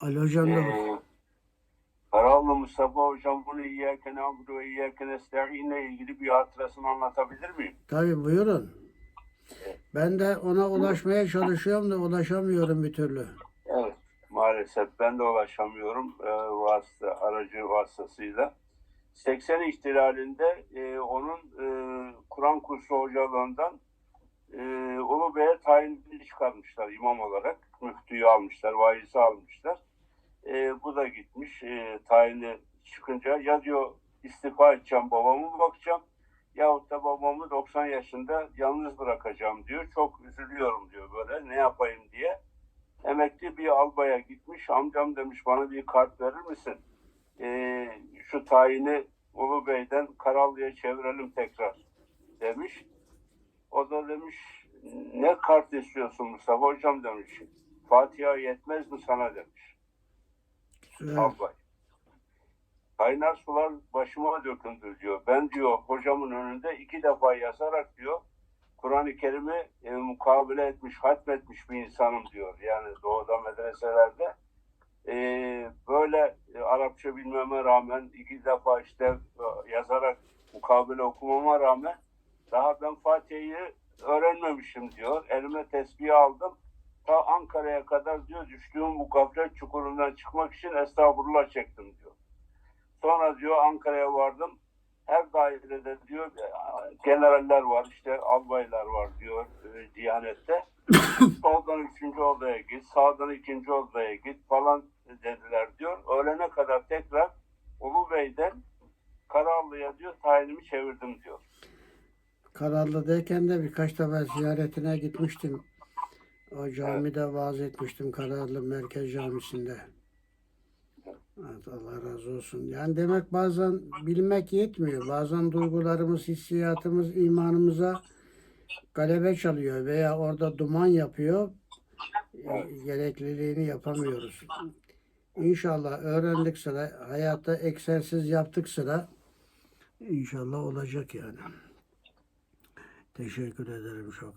Ali hocam da Ee, Karaoğlu Mustafa Hocam bunu İyyâke na'budu ve İyyâke nestaîn'le ilgili bir hatırasını anlatabilir miyim? tabii buyurun. Ben de ona ulaşmaya çalışıyorum da ulaşamıyorum bir türlü. Evet. Maalesef ben de ulaşamıyorum e, vasıta, aracı vasıtasıyla. 80 ihtilalinde e, onun e, Kur'an kursu hocalığından e, Ulubey'e tayinli çıkarmışlar imam olarak. Müftüyü almışlar, vaizi almışlar. E, bu da gitmiş e, tayini çıkınca ya diyor istifa edeceğim babamı bakacağım yahut da babamı 90 yaşında yalnız bırakacağım diyor. Çok üzülüyorum diyor böyle ne yapayım diye. Emekli bir albaya gitmiş. Amcam demiş bana bir kart verir misin? Ee, şu tayini Ulu Bey'den Karallı'ya çevirelim tekrar demiş. O da demiş ne kart istiyorsun Mustafa hocam demiş. Fatiha yetmez mi sana demiş. Güzel. Albay. Kaynar sular başıma döküldü diyor. Ben diyor hocamın önünde iki defa yazarak diyor Kur'an-ı Kerim'i e, mukabele etmiş, hatmetmiş bir insanım diyor. Yani doğuda medreselerde. E, böyle e, Arapça bilmeme rağmen iki defa işte e, yazarak mukabele okumama rağmen daha ben Fatiha'yı öğrenmemişim diyor. Elime tesbih aldım. Ta Ankara'ya kadar diyor düştüğüm bu gaflet çukurundan çıkmak için estağfurullah çektim diyor. Sonra diyor Ankara'ya vardım. Her dairede diyor generaller var işte albaylar var diyor e, Diyanet'te. Soldan üçüncü odaya git, sağdan ikinci odaya git falan dediler diyor. Öğlene kadar tekrar Ulu Bey'den Karallı'ya diyor tayinimi çevirdim diyor. Kararlı'dayken de birkaç defa ziyaretine gitmiştim. O camide vaaz etmiştim Kararlı Merkez Camisi'nde. Evet, Allah razı olsun. Yani demek bazen bilmek yetmiyor. Bazen duygularımız, hissiyatımız imanımıza galebe çalıyor veya orada duman yapıyor. E, Gerekliliğini yapamıyoruz. İnşallah öğrendik sıra, hayatta egzersiz yaptık sıra inşallah olacak yani. Teşekkür ederim çok.